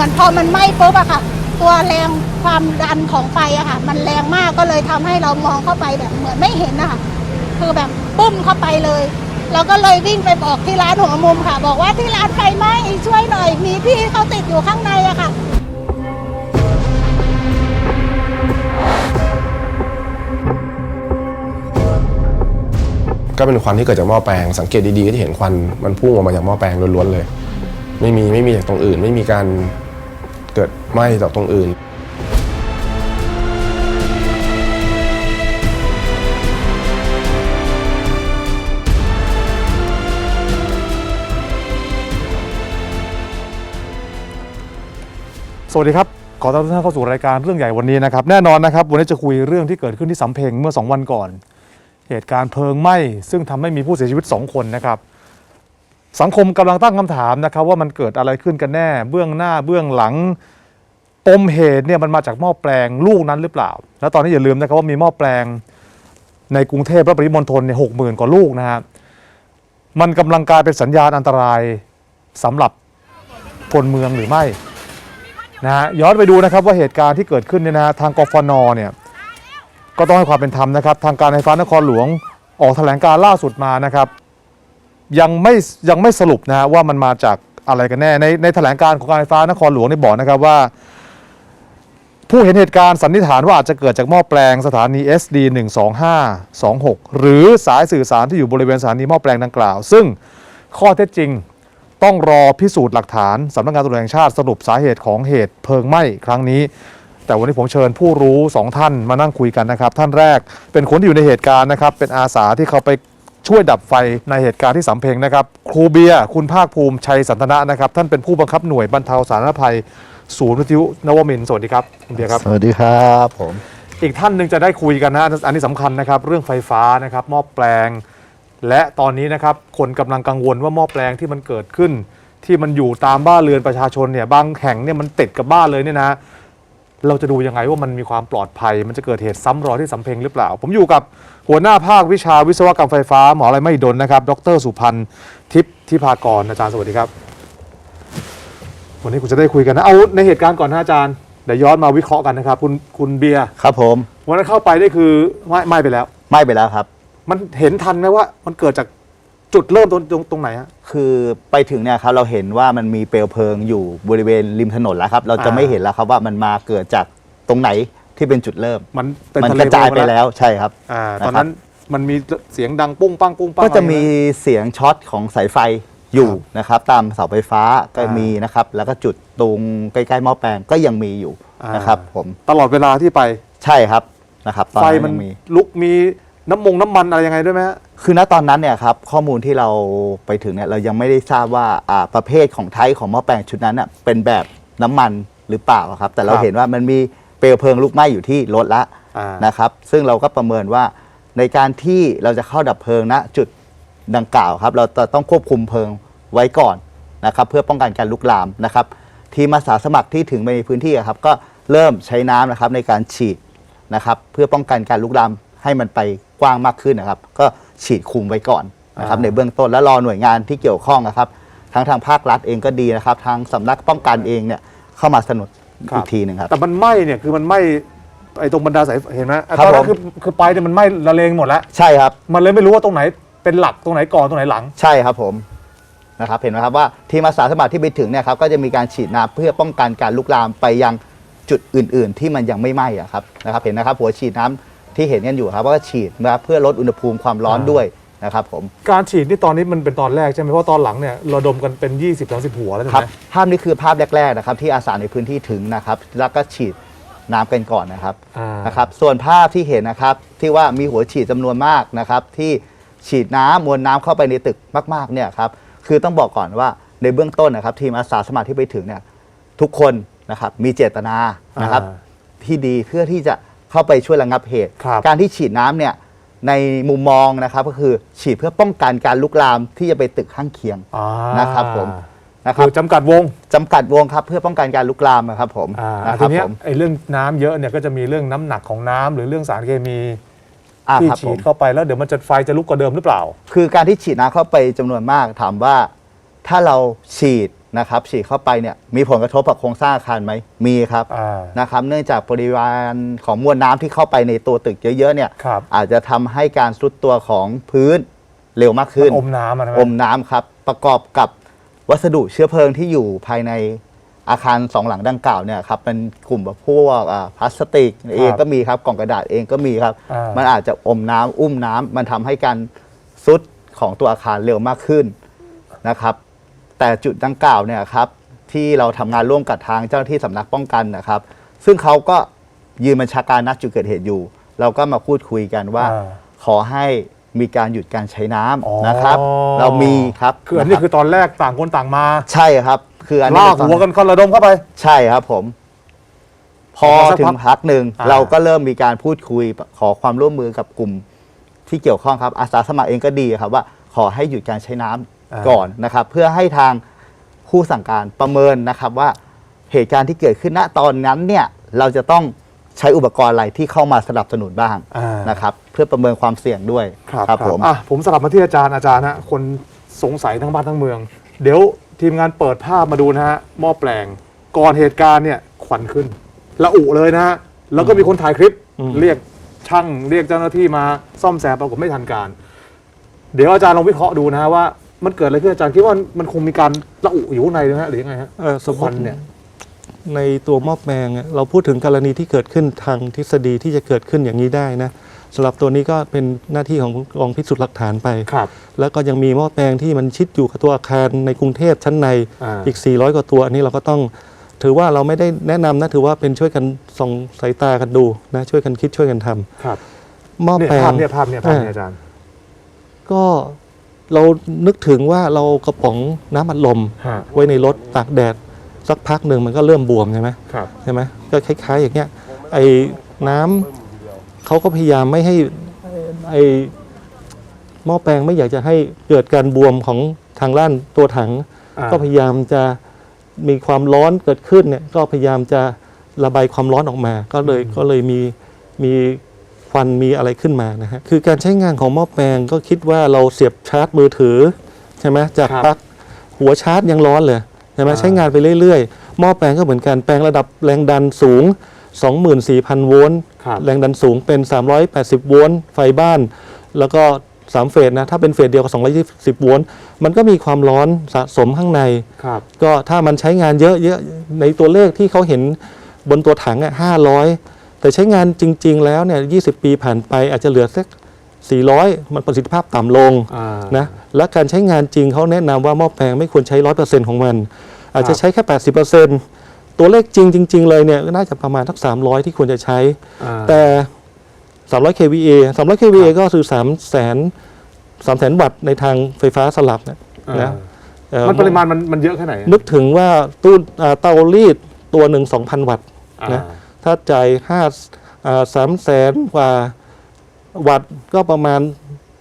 มือนพอมันไหม้ปุ๊บอะค่ะ ตัวแรงความดันของไฟอะค่ะ มันแรงมากก็เลยทำให้เรามองเข้าไปแบบเหมือนไม่เห็นนะคะคือแบบปุ้มเข้าไปเลยเราก็เลยวิ่งไปบอกที่ร้านหัวมุมค่ะ บอกว่าที่ร้านไฟไหม้ช่วยหน่อย มีพี่เขาติดอยู่ข้างในอะค่ะก็เป็นควันที่เกิดจากหม้อแปลงสังเกตดีๆก็จะเห็นควันมันพุ่งออกมาจากหม้อแปลงล้วนๆเลย ไม่มีไม่มีจากตรงอื่น ไม่มีการ เกิดไหม้จากตรงอื่น สวัสดีครับ ขอต้อนรับทุกท่านเข้าสู่รายการเรื่องใหญ่วันนี้นะครับ แน่นอนนะครับ วันนี้จะคุยเรื่องที่เกิดขึ้นที่สำเพ็งเมื่อ 2 วันก่อน เหตุการณ์เพลิงไหม้ซึ่งทำให้มีผู้เสียชีวิต 2 คนนะครับ สังคมกำลังตั้งคำถามนะครับว่ามันเกิดอะไรขึ้นกันแน่ เบื้องหน้าเบื้องหลังปมเหตุเนี่ยมันมาจากหม้อแปลงลูกนั้นหรือเปล่า แล้วตอนนี้อย่าลืมนะครับว่ามีหม้อแปลงในกรุงเทพและปริมณฑลเนี่ยหกหมื่นกว่าลูกนะฮะมันกำลังกลายเป็นสัญญาณอันตรายสำหรับคนเมืองหรือไม่นะฮะย้อนไปดูนะครับว่าเหตุการณ์ที่เกิดขึ้นเนี่ยนะฮะทางกฟนเนี่ยก็ต้องให้ความเป็นธรรมนะครับ ทางการไฟฟ้านครหลวงออกแถลงการล่าสุดมานะครับ ยังไม่ยังไม่สรุปนะฮะว่ามันมาจากอะไรกันแน่ในในแถลงการของการไฟฟ้านครหลวงได้บอกนะครับว่า ผู้เห็นเหตุการณ์สันนิษฐานว่าอาจจะเกิดจากหม้อแปลงสถานี SD 12526 หรือสายสื่อสารที่อยู่บริเวณสถานีหม้อแปลงดังกล่าว ซึ่งข้อเท็จจริงต้องรอพิสูจน์หลักฐานสำนักงานตำรวจแห่งชาติสรุปสาเหตุของเหตุเพลิงไหม้ครั้งนี้ แต่วันนี้ผมเชิญผู้รู้สองท่านมานั่งคุยกันนะครับ ท่านแรกเป็นคนที่อยู่ในเหตุการณ์นะครับ เป็นอาสาที่เขาไป ช่วยดับไฟในเหตุการณ์ที่สำเพ็งนะครับ ครูเบียร์คุณภาคภูมิชัยสันทนะนะครับ ท่านเป็นผู้บังคับหน่วยบรรเทาสาธารณภัย ศูนย์วิทยุนวมินทร์สวัสดีครับคุณเบียร์ครับสวัสดีครับผม อีกท่านหนึ่งจะได้คุยกันนะอันนี้สำคัญนะครับ เรื่องไฟฟ้านะครับหม้อแปลง และตอนนี้นะครับคนกำลังกังวลว่าหม้อแปลงที่มันเกิดขึ้น ที่มันอยู่ตามบ้านเรือนประชาชนเนี่ยบางแห่งเนี่ยมันติดกับบ้านเลยเนี่ยนะ เราจะดูยังไงว่ามันมีความปลอดภัย มันจะเกิดเหตุซ้ำรอยที่สำเพ็งหรือเปล่า ผมอยู่กับหัวหน้าภาควิชาวิศวกรรมไฟฟ้าหมออะไรไม่ดนนะครับ ดรสุพันธ์ทิพย์ทิพากรอาจารย์สวัสดีครับ วันนี้คุณจะได้คุยกันนะ เอาในเหตุการณ์ก่อนนะอาจารย์เดี๋ยวย้อนมาวิเคราะห์กันนะครับ คุณคุณเบียร์ครับผม วันนั้นเข้าไปได้คือไหม้ไหม้ไปแล้ว ไหม่ไปแล้วครับ มันเห็นทันไหมว่ามันเกิดจาก จุดเริ่มต้นตรงตรงไหนฮะ คือไปถึงเนี่ยครับเราเห็นว่ามันมีเปลวเพลิงอยู่บริเวณริมถนนแล้วครับ เราจะอ่า ไม่เห็นแล้วครับว่ามันมาเกิดจากตรงไหนที่เป็นจุดเริ่ม มันเป็นมันทะกเลระจายเพไปงมแล้วใช่ครับ อ่านะครับตอนนั้นมันมีเสียงดังปุ้งปังปุ้งปังก็จะอไรมีไหเสียงช็อตของสายไฟอยู่ครับนะครับ ตามเสาไฟฟ้าก็อ่ามีมีนะครับ แล้วก็จุดตรงใกล้ๆหม้อแปลงก็ยังมีอยู่อ่าน นะครับ ผมตลอดเวลาที่ไปใช่ครับนะครับตอนไฟนั้นมันยังมีลุกมี น้ำมงน้ำมันอะไรยังไงด้วยไหมฮะ คือณตอนนั้นเนี่ยครับข้อมูลที่เราไปถึงเนี่ยเรายังไม่ได้ทราบว่าอ่าประเภทของไทป์ของหม้อแปลงชุดนั้นน่ะเป็นแบบน้ำมันหรือเปล่าครับ แต่เราครับเห็นว่ามันมีเปลวเพลิงลุกไหม้อยู่ที่รถละอ่านะครับซึ่งเราก็ประเมินว่าในการที่เราจะเข้าดับเพลิงณจุดดังกล่าวครับ เราจะต้องควบคุมเพลิงไว้ก่อนนะครับเพื่อป้องกันการลุกลามนะครับ ทีมอาสาสมัครที่ถึงไปในพื้นที่อะครับก็เริ่มใช้น้ำนะครับในการฉีดนะครับเพื่อป้องกันการลุกลามให้มันไป กว้างมากขึ้นนะครับ ก็ฉีดคุมไว้ก่อนนะครับอ่าในเบื้องต้นแล้วรอหน่วยงานที่เกี่ยวข้องนะครับทั้งทางภาครัฐเองก็ดีนะครับ ทางสำนักป้องกันเองเนี่ยเข้ามาสนับสนุนครับอีกทีหนึ่งครับแต่มันไหม้เนี่ยคือมันไหม้ไอ้ตรงบรรดาสายเห็นไหมครับตอนนั้นผมคือคือไปเนี่ยมันไหม้ละเลงหมดแล้วใช่ครับ มันเลยไม่รู้ว่าตรงไหนเป็นหลักตรงไหนก่อนตรงไหนหลัง ใช่ครับผมนะครับเห็นไหมครับว่าทีมอาสาสมัครที่ไปถึงเนี่ยครับก็จะมีการฉีดน้ำเพื่อป้องกันการลุกลามไปยังจุดอื่น ๆ ที่มันยังไม่ไหม้อะครับนะครับเห็นนะครับหัวฉีดน้ำ ที่เห็นกันอยู่ครับว่าก็ฉีดนะครับเพื่อลดอุณหภูมิความร้อนอ่าด้วยนะครับผม การฉีดนี่ตอนนี้มันเป็นตอนแรกใช่ไหมเพราะตอนหลังเนี่ยระดมกันเป็น 20 30 หัวแล้วใช่ครัไหบมภาพนี้คือภาพแรกๆนะครับที่อาสาในพื้นที่ถึงนะครับ แล้วก็ฉีดน้ำกันก่อนนะครับอ่านะครับ ส่วนภาพที่เห็นนะครับที่ว่ามีหัวฉีดจำนวนมากนะครับ ที่ฉีดน้ำมวลน้ำเข้าไปในตึกมากๆเนี่ยครับคือต้องบอกก่อนว่าในเบื้องต้นนะครับ ทีมอาสาสมัครที่ไปถึงเนี่ยทุกคนนะครับมีเจตนานะครับอ่าที่ดีเพื่อที่จะ เข้าไปช่วยระงับเหตุ ครับการที่ฉีดน้ำเนี่ยในมุมมองนะครับก็คือฉีดเพื่อป้องกันการลุกลามที่จะไปตึกข้างเคียงอ่านะครับผมนะคคืรับอจำกัดวงจำกัดวงครับเพื่อป้องกันการลุกลามนะครับผมอ่านะคทีรับเนี้ยผมไอ้เรื่องน้ำเยอะเนี่ยก็จะมีเรื่องน้ำหนักของน้ำหรือเรื่องสารเคมีอ่าที่ครับผฉีดม เข้าไปแล้วเดี๋ยวมันจะไฟจะลุกกว่าเดิมหรือเปล่า คือการที่ฉีดน้ำเข้าไปจำนวนมากถามว่า ถ้าเราฉีด นะครับฉีดเข้าไปเนี่ยมีผลกระทบกับโครงสร้างอาคารไหมมีครับอ่า นะครับเนื่องจากปริมาณของมวลน้ำที่เข้าไปในตัวตึกเยอะๆเนี่ยครับอาจจะทำให้การทรุดตัวของพื้นเร็วมากขึ้นอมน้ำอะนะ อมน้ำครับ ประกอบกับวัสดุเชื้อเพลิงที่อยู่ภายในอาคารสองหลังดังกล่าวเนี่ยครับเป็นกลุ่มแบบพวกอ่าพลาสติกเองก็มีครับกล่องกระดาษเองก็มีครับ อ่ามั มันอาจจะอมน้ำอุ้มน้ำมันทำให้การซุดของตัวอาคารเร็วมากขึ้นนะครับ แต่จุดดังกล่าวเนี่ยครับที่เราทำงานร่วมกับทางเจ้าหน้าที่สำนักป้องกันนะครับ ซึ่งเขาก็ยืนบัญชาการณจุดเกิดเหตุอยู่ เราก็มาพูดคุยกันว่า อ่าขอให้มีการหยุดการใช้น้อ๋อำนะครับ เรามีครับคืออันนี้ะรับคือตอนแรกต่างคนต่างมาใช่ครับ คืออันนี้ลากเป็ตอหัวกันคนระดมเข้าไป ใช่ครับผม พอพอสักถึพังกพักหนึ่งอ่า เราก็เริ่มมีการพูดคุยขอความร่วมมือกับกลุ่มที่เกี่ยวข้องครับอาสาสมัครเองก็ดีครับว่า ขอให้หยุดการใช้น้ำ ก่อนนะครับ เพื่อให้ทางผู้สั่งการประเมินนะครับว่าเหตุการณ์ที่เกิดขึ้นณตอนนั้นเนี่ยเราจะต้องใช้อุปกรณ์อะไรที่เข้ามาสนับสนุนบ้างอ่านะครับ เพื่อประเมินความเสี่ยงด้วยครับผมอะผมสลับมาที่อาจารย์อาจารย์ฮะคนสงสัยทั้งบ้านทั้งเมือง เดี๋ยวทีมงานเปิดภาพมาดูนะฮะหม้อแปลงก่อนเหตุการณ์เนี่ยควันขึ้นละอุเลยนะฮะแล้วก็มีคนถ่ายคลิปเรียกช่างเรียกเจ้าหน้าที่มาซ่อมแซมปรากฏไม่ทันการ เดี๋ยวอาจารย์ลองวิเคราะห์ดูนะฮะว่า มันเกิดอะไรขึ้นอาจารย์คิดว่ามันคงมีการละอุอยู่ข้างในนะฮะหรือยังไงฮะเอ่อสมมควัตินเนี่ย ในตัวหม้อแปลงอะเราพูดถึงกรณีที่เกิดขึ้นทางทฤษฎีที่จะเกิดขึ้นอย่างนี้ได้นะสำหรับตัวนี้ก็เป็นหน้าที่ของกองพิสูจน์หลักฐานไป ครับ แล้วก็ยังมีหม้อแปลงที่มันชิดอยู่กับตัวอาคารในกรุงเทพชั้นในอ่า อีก 400 กว่าตัว อันนี้เราก็ต้อง ถือว่าเราไม่ได้แนะนำนะถือว่าเป็นช่วยกันส่องสายตากันดูนะช่วยกันคิดช่วยกันทำครับหม้อเนี่ยแปลภาพงเนี่ยภาพเนี่ยภาพเนี่ยอาจารย์ก็ เรานึกถึงว่าเรากระป๋องน้ำอัดลมฮะไว้ในรถตากแดดสักพักหนึ่งมันก็เริ่มบวมใช่ไหมครับใช่ไหมก็คล้าย ๆ อย่างเงี้ยไอ้น้ำเขาก็พยายามไม่ให้ไอ้หม้อแปลงไม่อยากจะให้เกิดการบวมของทางด้านตัวถังอ่าก็พยายามจะมีความร้อนเกิดขึ้นเนี่ยก็พยายามจะระบายความร้อนออกมา ก็เลยก็เลยมีมี ควันมีอะไรขึ้นมานะฮะคือการใช้งานของหม้อแปลงก็คิดว่าเราเสียบชาร์จมือถือใช่ไหมจากครับปลั๊กหัวชาร์จยังร้อนเลยใช่ไหมอ่าใช้งานไปเรื่อยๆหม้อแปลงก็เหมือนกันแปลงระดับแรงดันสูง 24,000 โวลต์ครับแรงดันสูงเป็น 380 โวลต์ไฟบ้าน แล้วก็3เฟสนะถ้าเป็นเฟสเดียวกับ 220 โวลต์มันก็มีความร้อนสะสมข้างในครับก็ถ้ามันใช้งานเยอะๆในตัวเลขที่เขาเห็นบนตัวถังอะ500 แต่ใช้งานจริง ๆ แล้วเนี่ย20ปีผ่านไปอาจจะเหลือสัก400 มันประสิทธิภาพต่ำลงอ่า นะและการใช้งานจริงเขาแนะนำว่าหม้อแปลงไม่ควรใช้ 100%ของมัน อาจจะใช้แค่ 80%ตัวเลขจริงจริง ๆ เลยเนี่ยน่าจะประมาณทัก300 ที่ควรจะใช้ อ่า แต่ 300 kVA 300 kVA ก็คือ3แสน3แสนวัตต์ในทางไฟฟ้าสลับนะอ่านะเอ่อมันปริมาณมันมันเยอะแค่ไหนนึกถึงว่าตู้อ่าเตารีดตัวหนึ่ง2,000 วัตต์ อ่านะ ถ้าจ่าย5อ่า3แสนกว่าวัตต์ก็ประมาณ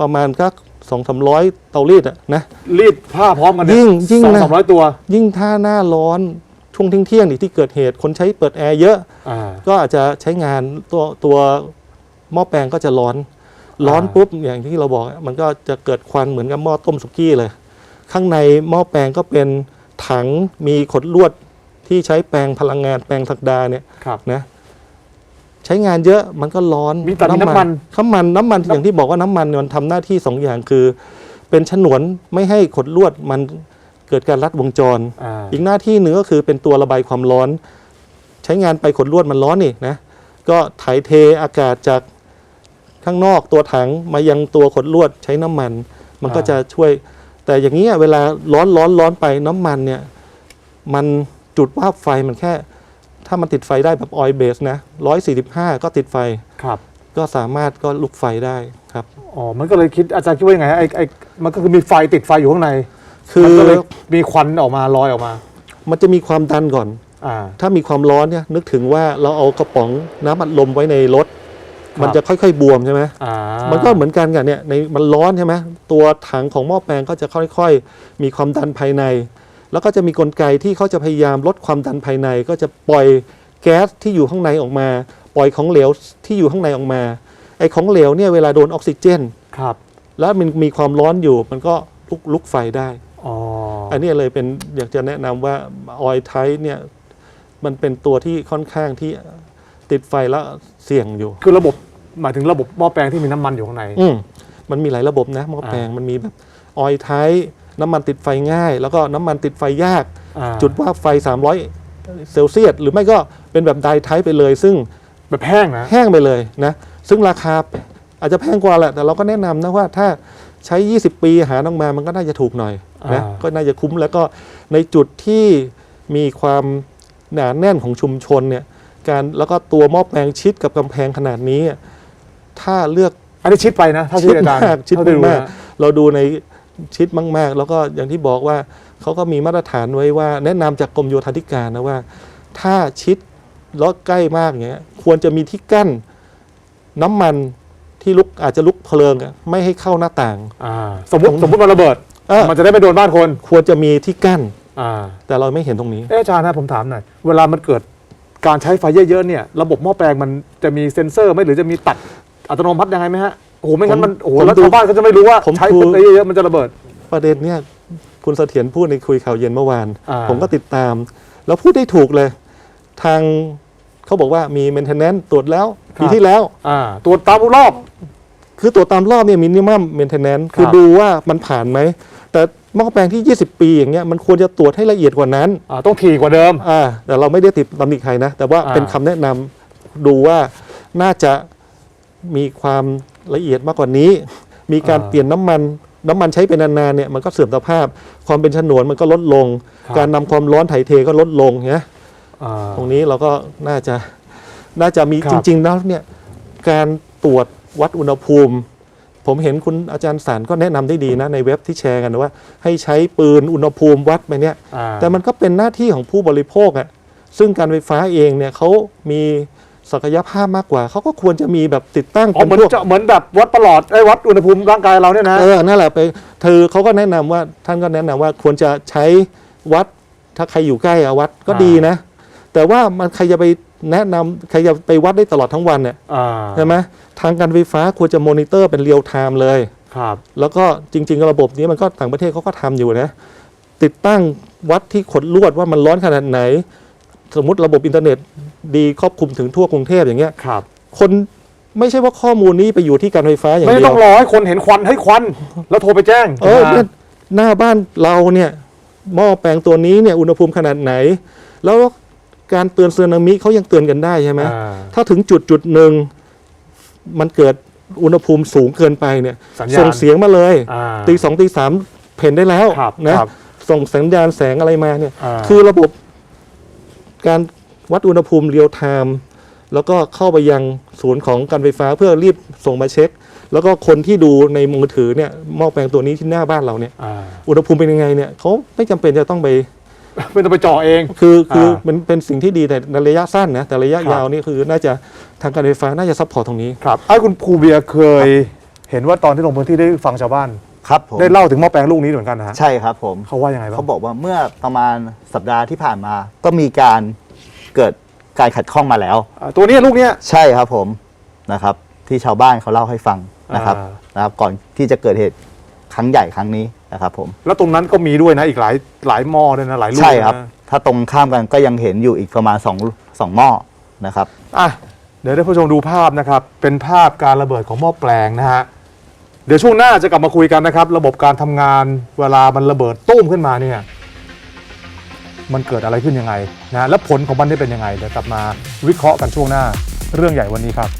ประมาณก็สองสามร้อยเตารีดอะนะ รีดผ้าพร้อมกันเนี่ยิ่งยิ่งสองนะ สามร้อยตัว ยิ่งถ้าหน้าร้อนช่วงเที่ยงๆนี่ที่เกิดเหตุคนใช้เปิดแอร์เยอะ อ่า ก็อาจจะใช้งานตัวตัวหม้อแปลงก็จะร้อน ร้อนอ่า ปุ๊บอย่างที่เราบอกมันก็จะเกิดควันเหมือนกับหม้อต้มสุกี้เลย ข้างในหม้อแปลงก็เป็นถังมีขดลวด ที่ใช้แปลงพลังงานแปลงสักดาเนี่ยครับ นะใช้งานเยอะมันก็ร้อนมีแต่มีน้ำมัน น้ำมันน้ำมันอย่างที่บอกว่าน้ำมันเนี่ยมันทำหน้าที่สองอย่างคือ เป็นฉนวนไม่ให้ขดลวดมันเกิดการลัดวงจร อ่าอีกหน้าที่หนึ่งก็คือเป็นตัวระบายความร้อน ใช้งานไปขดลวดมันร้อนนี่นะก็ถ่ายเทอากาศจากข้างนอกตัวถังมายังตัวขดลวดใช้น้ำมัน มันก็อ่า จะช่วย แต่อย่างนี้ยเวลาร้อนร้อนร้อนไปน้ำมันเนี่ยมัน จุดว่าบไฟมันแค่ ถ้ามันติดไฟได้แบบออยเบสนะร้อยสี่สิบห้าก็ติดไฟ ครับ ก็สามารถก็ลุกไฟได้ครับ อ๋อ มันก็เลยคิดอาจารย์คิดว่ายังไงฮะไอ้ไอ้มันก็คือมีไฟติดไฟอยู่ข้างในคือ มันก็เลยมีควันออกมาลอยออกมา มันจะมีความดันก่อน อ่า ถ้ามีความร้อนเนี่ยนึกถึงว่าเราเอากระป๋องน้ำอัดลมไว้ในรถ ครับ มันจะค่อยๆบวมใช่ไหมอ่ามันก็เหมือนกันกับเนี่ยในมันร้อนใช่ไหมตัวถังของหม้อแปลงก็จะค่อยๆ มีความดันภายใน แล้วก็จะมีกลไกที่เขาจะพยายามลดความดันภายใน ก็จะปล่อยแก๊สที่อยู่ข้างในออกมา ปล่อยของเหลวที่อยู่ข้างในออกมา ไอ้ของเหลวเนี่ยเวลาโดนออกซิเจน ครับ แล้วมันมีความร้อนอยู่มันก็ลุกลุกไฟได้อ๋ออันนี้เลยเป็นอยากจะแนะนำว่าออยไทเนี่ยมันเป็นตัวที่ค่อนข้างที่ติดไฟแล้วเสี่ยงอยู่ คือระบบหมายถึงระบบหม้อแปลงที่มีน้ำมันอยู่ข้างใน อืมมันมีหลายระบบนะหม้อแปลงมันมีแบบออยไท น้ำมันติดไฟง่าย แล้วก็น้ำมันติดไฟยาก อ่าจุดว่าไฟ 300 เซลเซียสหรือไม่ก็เป็นแบบไดไทไปเลย ซึ่งแบบแห้งนะ แห้งไปเลยนะซึ่งราคาอาจจะแพงกว่าแหละ แต่เราก็แนะนำนะว่าถ้าใช้ 20 ปีหาน้องมามันก็น่าจะถูกหน่อยนะอ่า ก็น่าจะคุ้มแล้วก็ในจุดที่มีความหนาแน่นของชุมชนเนี่ยการแล้วก็ตัวหม้อแปลงชิดกับกำแพงขนาดนี้ ถ้าเลือก อันนี้ชิดไปนะถ้าชิชิดดอาจารย์มากชิดเท่ที่รู้มากนะ เราดูใน ชิดมาก ๆ แล้วก็อย่างที่บอกว่าเขาก็มีมาตรฐานไว้ว่า แนะนำจากกรมโยธาธิการนะว่า ถ้าชิดแล้วใกล้มากเงี้ยควรจะมีที่กั้นน้ำมันที่ลุกอาจจะลุกเพลิงอะไม่ให้เข้าหน้าต่างอ่าสมมติสมมติมันระเบิดเออมันจะได้ไม่โดนบ้านคน ควรจะมีที่กั้นอ่าแต่เราไม่เห็นตรงนี้เอะอาจารย์นะผมถามหน่อยเวลามันเกิดการใช้ไฟเยอะๆเนี่ย ระบบหม้อแปลงมันจะมีเซ็นเซอร์ไหมหรือจะมีตัดอัตโนมัติยังไงไหมฮะ โอ้โหไม่งั้นมันโอ้โหผมแล้วดูชาวบ้านก็จะไม่รู้ว่าผมใช้ดู ไปเยอะๆมันจะระเบิด ประเด็นเนี่ยคุณเสถียรพูดในคุยข่าวเย็นเมื่อวาน อ่า ผมก็ติดตาม แล้วพูดได้ถูกเลย ทางเขาบอกว่ามี maintenance ตรวจแล้วปีที่แล้ว อ่าตรวจตามรอบ คือตรวจตามรอบเนี่ยมินิมัมเมนเทนแนนซ์คือครับดูว่ามันผ่านไหม แต่หม้อแปลงที่ 20 ปีอย่างเงี้ยมันควรจะตรวจให้ละเอียดกว่านั้นอ่าต้องถี่กว่าเดิม อ่าแต่เราไม่ได้ติดตำหนิใครนะ แต่ว่าอ่า เป็นคำแนะนำดูว่าน่าจะมีความ ละเอียดมากกว่านี้ มีการเปลี่ยนน้ำมันน้ำมันใช้เป็นนานๆเนี่ยมันก็เสื่อมสภาพ ความเป็นฉนวนมันก็ลดลง การนำความร้อนถ่ายเทก็ลดลงเนี่ยอ่าตรงนี้เราก็น่าจะน่าจะมีครับจริงๆแล้วเนี่ยการตรวจวัดอุณหภูมิ ผมเห็นคุณอาจารย์สารก็แนะนำได้ดีนะในเว็บที่แชร์กันนะว่า ให้ใช้ปืนอุณหภูมิวัดไปเนี่ยอ่าแต่มันก็เป็นหน้าที่ของผู้บริโภคอะซึ่งการไฟฟ้าเองเนี่ยเขามี ศักยภาพมากกว่า เขาก็ควรจะมีแบบติดตั้งอ๋อเป็นเหมือนพวก จะเหมือนแบบวัดประหลอดไอ้ยวัดอุณหภูมิร่างกายเราเนี่ยนะ เออ นั่นแหละไปเธอเขาก็แนะนำว่าท่านก็แนะนำว่าควรจะใช้วัด ถ้าใครอยู่ใกล้อะวัดก็อ่า ดีนะ แต่ว่ามันใครจะไปแนะนำใครจะไปวัดได้ตลอดทั้งวันเนี่ยอ่าใช่ไหมทางการไฟฟ้าควรจะมอนิเตอร์เป็นเรียลไทม์เลย ครับแล้วก็จริง ๆ ระบบนี้มันก็ต่างประเทศเขาก็ทำอยู่นะ ติดตั้งวัดที่ขดลวดว่ามันร้อนขนาดไหน สมมติระบบอินเทอร์เน็ต ดีครอบคลุมถึงทั่วกรุงเทพอย่างเงี้ยครับ คนไม่ใช่ว่าข้อมูลนี้ไปอยู่ที่การไฟฟ้าอย่างไม่เดียต้อวงรอให้คนเห็นควันให้ควัน แล้วโทรไปแจ้งเออเนี่ยหน้าบ้านเราเนี่ยหม้อแปลงตัวนี้เนี่ยอุณหภูมิขนาดไหน แล้วการเตือนสึนามิเขายังเตือนกันได้ใช่ไหม อ่า ถ้าถึงจุดจุดหนึ่งมันเกิดอุณหภูมิสูงเกินไปเนี่ยสัญญาณส่งเสียงมาเลยอ่า ตีสองตีสามเพ่นได้แล้วครับนะครับส่งสัญญาณแสงอะไรมาเนี่ย อ่า คือระบบการ วัดอุณหภูมิเรียลไทม์แล้วก็เข้าไปยังศูนย์ของการไฟฟ้าเพื่อรีบส่งมาเช็ค แล้วก็คนที่ดูในมือถือเนี่ยหม้อแปลงตัวนี้ที่หน้าบ้านเราเนี่ยอ่าอุณหภูมิเป็นยังไงเนี่ยเขาไม่จำเป็นจะต้องไป ไม่ต้องไปจ่อเอง คือคืออ่ามันเป็นสิ่งที่ดีแต่ในระยะสั้นนะแต่ระยะครับยาวนี่คือน่าจะทางการไฟฟ้าน่าจะซัพพอร์ตตรงนี้ ครับไอ้คุณภูเบียร์เคย เห็นว่าตอนที่ลงพื้นที่ได้ฟังชาวบ้าน ครับผมได้เล่าถึงหม้อแปลงลูกนี้เหมือนกันนะฮะใช่ครับผม เขาว่ายังไงบ้าง เขาบอกว่าเมื่อประมาณสัปดาห์ที่ผ่านมา ก็มีการ เกิดการขัดข้องมาแล้ว อ่าตัวเนี้ยลูกเนี้ย ใช่ครับผมนะครับ ที่ชาวบ้านเขาเล่าให้ฟังนะครับอ่า นะครับ ก่อนที่จะเกิดเหตุครั้งใหญ่ครั้งนี้นะครับผม แล้วตรงนั้นก็มีด้วยนะอีกหลายหลายหม้อด้วยนะหลายลูกใช่ครับ นะถ้าตรงข้ามกันก็ยังเห็นอยู่อีกประมาณ2งหม้อนะครับ อะเดี๋ยวได้ผู้ชมดูภาพนะครับ เป็นภาพการระเบิดของหม้อแปลงนะฮะเดี๋ยวช่วงหน้าจะกลับมาคุยกันนะครับ ระบบการทำงานเวลามันระเบิดตุ้มขึ้นมาเนี่ย มันเกิดอะไรขึ้นยังไงนะและผลของมันได้เป็นยังไงเดี๋ยวกลับมาวิเคราะห์กันช่วงหน้าเรื่องใหญ่วันนี้ครับ